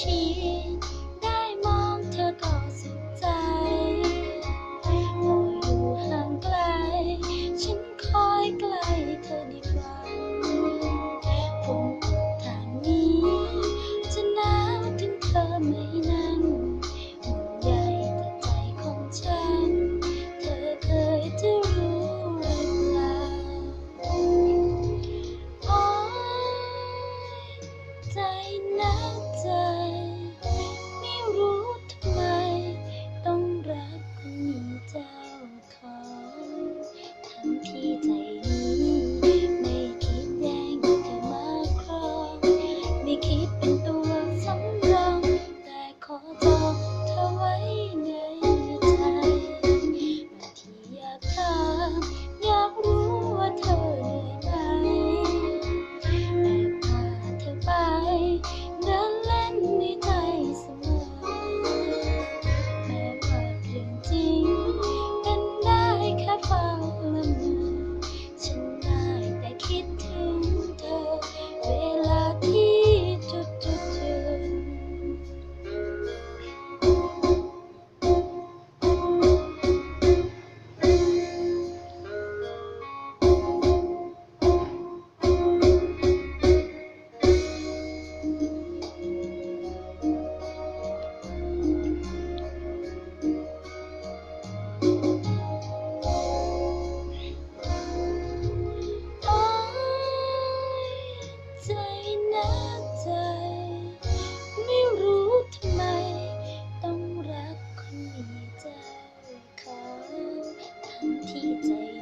ชีได้มองเธอก็สุขใจพออยู่ห่างไกล ฉันคอยใกล้เธอดีกว่าผมทางนี้ จะหนาวถึงเธอไหมนั้นห่วงใยแต่ใจของฉัน เธอเคยจะรู้หรือเปล่าโอ้ใจหนาวใจ 替贼。